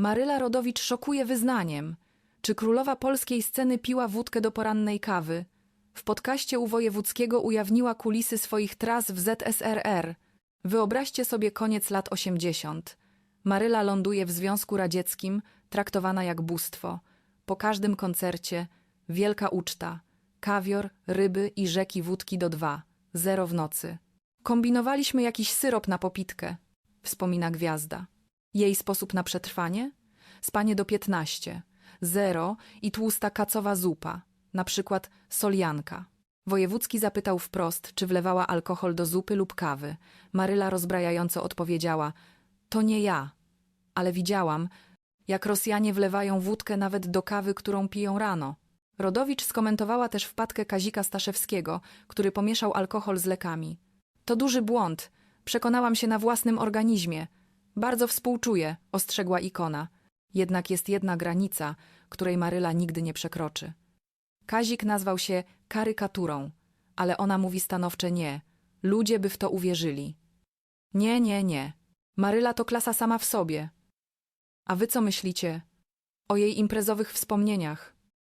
Maryla Rodowicz szokuje wyznaniem. Czy królowa polskiej sceny piła wódkę do porannej kawy? W podcaście u Wojewódzkiego ujawniła kulisy swoich tras w ZSRR. Wyobraźcie sobie koniec lat 80. Maryla ląduje w Związku Radzieckim, traktowana jak bóstwo. Po każdym koncercie wielka uczta. Kawior, ryby i rzeki wódki do dwa. Zero w nocy. Kombinowaliśmy jakiś syrop na popitkę, wspomina gwiazda. Jej sposób na przetrwanie? Spanie do 15, zero i tłusta kacowa zupa, na przykład solianka. Wojewódzki zapytał wprost, czy wlewała alkohol do zupy lub kawy. Maryla rozbrajająco odpowiedziała: To nie ja, ale widziałam, jak Rosjanie wlewają wódkę nawet do kawy, którą piją rano. Rodowicz skomentowała też wpadkę Kazika Staszewskiego, który pomieszał alkohol z lekami. To duży błąd. Przekonałam się na własnym organizmie. Bardzo współczuję, ostrzegła ikona. Jednak jest jedna granica, której Maryla nigdy nie przekroczy. Kazik nazwał się karykaturą, ale ona mówi stanowcze nie. Ludzie by w to uwierzyli. Nie, nie, nie. Maryla to klasa sama w sobie. A wy co myślicie o jej imprezowych wspomnieniach?